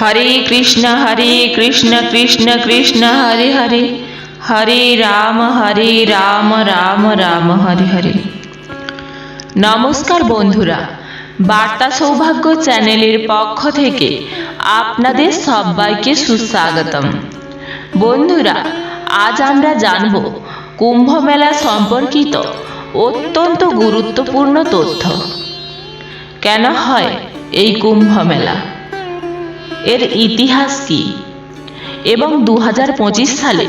হরে কৃষ্ণ হরে কৃষ্ণ কৃষ্ণ কৃষ্ণ, হরে হরে। হরে রাম হরে রাম রাম রাম, হরে হরে। নমস্কার বন্ধুরা, বার্তা সৌভাগ্য চ্যানেলের পক্ষ থেকে আপনাদের সবাইকে সুস্বাগতম। বন্ধুরা, আজ আমরা জানব কুম্ভ মেলা সম্পর্কিত অত্যন্ত গুরুত্বপূর্ণ তথ্য। কেন হয় এই কুম্ভ মেলা? এর ইতিহাস কি? এবং দু হাজার পঁচিশ সালে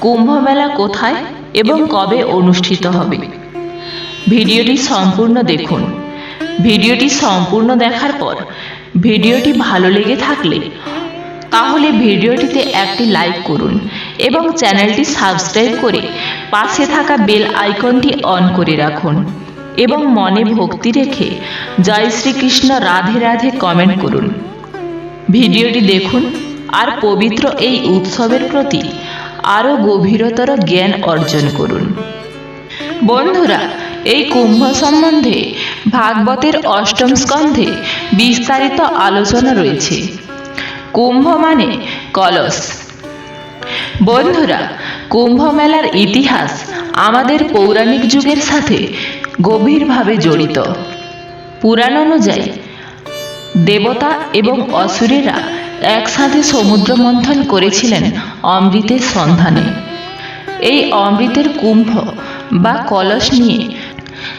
কুম্ভ মেলা কোথায় এবং কবে অনুষ্ঠিত হবে? ভিডিওটি সম্পূর্ণ দেখুন। ভিডিওটি সম্পূর্ণ দেখার পর ভিডিওটি ভালো লেগে থাকলে তাহলে ভিডিওটিতে একটি লাইক করুন এবং চ্যানেলটি সাবস্ক্রাইব করে পাশে থাকা বেল আইকনটি অন করে রাখুন এবং মনে ভক্তি রেখে জয় শ্রীকৃষ্ণ রাধে রাধে কমেন্ট করুন। ভিডিওটি দেখুন আর পবিত্র এই উৎসবের প্রতি আরও গভীরতর জ্ঞান অর্জন করুন। বন্ধুরা, এই কুম্ভ সম্বন্ধে ভাগবতের অষ্টম স্কন্ধে বিস্তারিত আলোচনা রয়েছে। কুম্ভ মানে কলস। বন্ধুরা, কুম্ভ মেলার ইতিহাস আমাদের পৌরাণিক যুগের সাথে গভীরভাবে জড়িত। পুরাণ অনুযায়ী দেবতা এবং অসুরেরা একসাথে সমুদ্র মন্থন করেছিলেন অমৃতের সন্ধানে। এই অমৃতের কুম্ভ বা কলস নিয়ে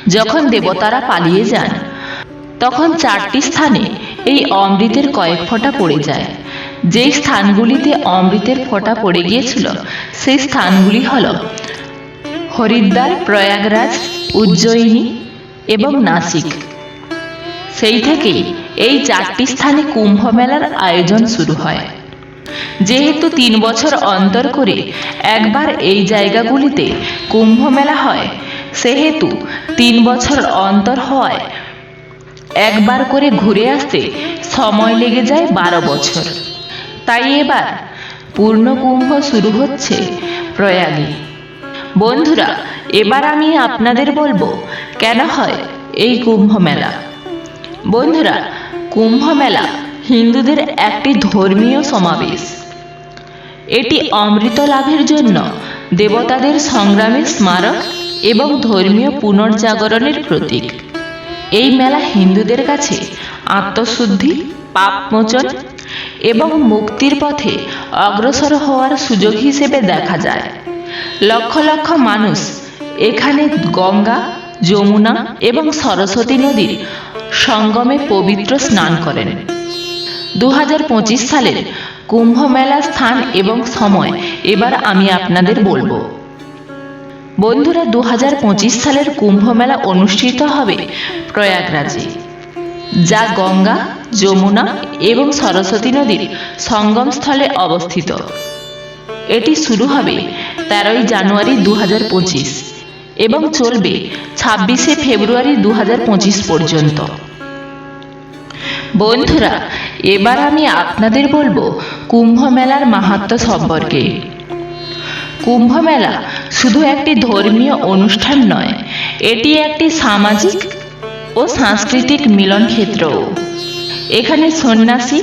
যখন দেবতারা পালিয়ে যান, তখন চারটি স্থানে এই অমৃতের কয়েক ফোঁটা পড়ে যায়। যেই স্থানগুলিতে অমৃতের ফোঁটা পড়ে গিয়েছিল, সেই স্থানগুলি হল হরিদ্বার, প্রয়াগরাজ, উজ্জয়িনী এবং নাসিক। সেই থেকেই এই চারটি স্থানে কুম্ভ মেলার আয়োজন শুরু হয়। যেহেতু তিন বছর অন্তর করে একবার এই জায়গাগুলিতে কুম্ভ মেলা হয়, সেহেতু তিন বছর অন্তর হয় একবার করে ঘুরে আসতে সময় লেগে যায় বারো বছর। তাই এবার পূর্ণ কুম্ভ শুরু হচ্ছে প্রয়াগে। বন্ধুরা, এবার আমি আপনাদের বলব, কেন হয় এই কুম্ভ মেলা বন্ধুরা কুম্ভ মেলা হিন্দুদের একটি ধর্মীয় সমাবেশ। এটি অমৃত লাভের জন্য দেবতাদের সংগ্রামের স্মারক এবং ধর্মীয় পুনর্জাগরণের প্রতীক। এই মেলা হিন্দুদের কাছে আত্মশুদ্ধি, পাপমোচন এবং মুক্তির পথে অগ্রসর হওয়ার সুযোগ হিসেবে দেখা যায়। লক্ষ লক্ষ মানুষ এখানে গঙ্গা, যমুনা এবং সরস্বতী নদীর সঙ্গমে পবিত্র স্নান করেন। দু হাজার পঁচিশ সালের কুম্ভ মেলা স্থান এবং সময় এবার আমি আপনাদের বলব। বন্ধুরা দু হাজার পঁচিশ সালের কুম্ভ মেলা অনুষ্ঠিত হবে প্রয়াগরাজে, যা গঙ্গা, যমুনা এবং সরস্বতী নদীর সঙ্গমস্থলে অবস্থিত। এটি শুরু হবে তেরোই জানুয়ারি দু হাজার পঁচিশ। এবং চলবে ছাব্বিশে ফেব্রুয়ারি দু হাজার পঁচিশ পর্যন্ত। বন্ধুরা, এবার আমি আপনাদের বলব কুম্ভ মেলার মাহাত্ম সম্পর্কে। কুম্ভ মেলা শুধু একটি ধর্মীয় অনুষ্ঠান নয়, এটি একটি সামাজিক ও সাংস্কৃতিক মিলন ক্ষেত্র এখানে সন্ন্যাসী,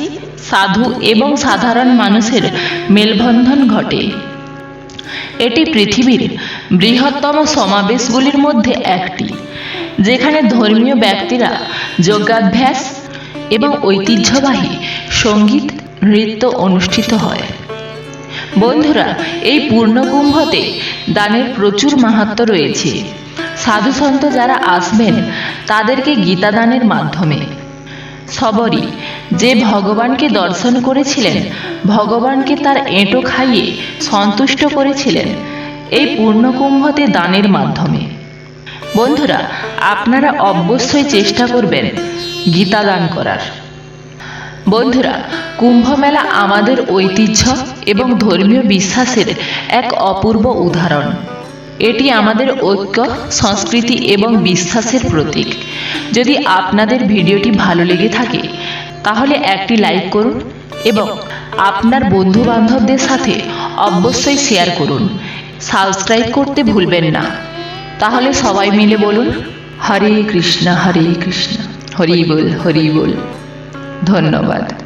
সাধু এবং সাধারণ মানুষের মেলবন্ধন ঘটে। এটি পৃথিবীর বৃহত্তম সমাবেশগুলির মধ্যে একটি, যেখানে ধর্মীয় ব্যক্তিরা যোগাভ্যাস এবং ঐতিহ্যবাহী সংগীত, নৃত্য অনুষ্ঠিত হয়। বন্ধুরা, এই পূর্ণকুম্ভতে দানের প্রচুর মাহাত্ম রয়েছে। সাধুসন্ত যারা আসবেন, তাদেরকে গীতা দানের মাধ্যমে সবরই। যে ভগবানকে দর্শন করেছিলেন, ভগবানকে তার এঁটো খাইয়ে সন্তুষ্ট করেছিলেন এই পূর্ণকুম্ভতে দানের মাধ্যমে। বন্ধুরা, আপনারা অবশ্যই চেষ্টা করবেন গীতা দান করার। বন্ধুরা কুম্ভ মেলা আমাদের ঐতিহ্য এবং ধর্মীয় বিশ্বাসের এক অপূর্ব উদাহরণ। এটি আমাদের ঐক্য, সংস্কৃতি এবং বিশ্বাসের প্রতীক। যদি আপনাদের ভিডিওটি ভালো লেগে থাকে, তাহলে একটি লাইক করুন এবং আপনার বন্ধু বান্ধবদের সাথে অবশ্যই শেয়ার করুন। সাবস্ক্রাইব করতে ভুলবেন না। তাহলে সবাই মিলে বলুন, হরে কৃষ্ণ হরে কৃষ্ণ। হরি বল হরি বল। ধন্যবাদ।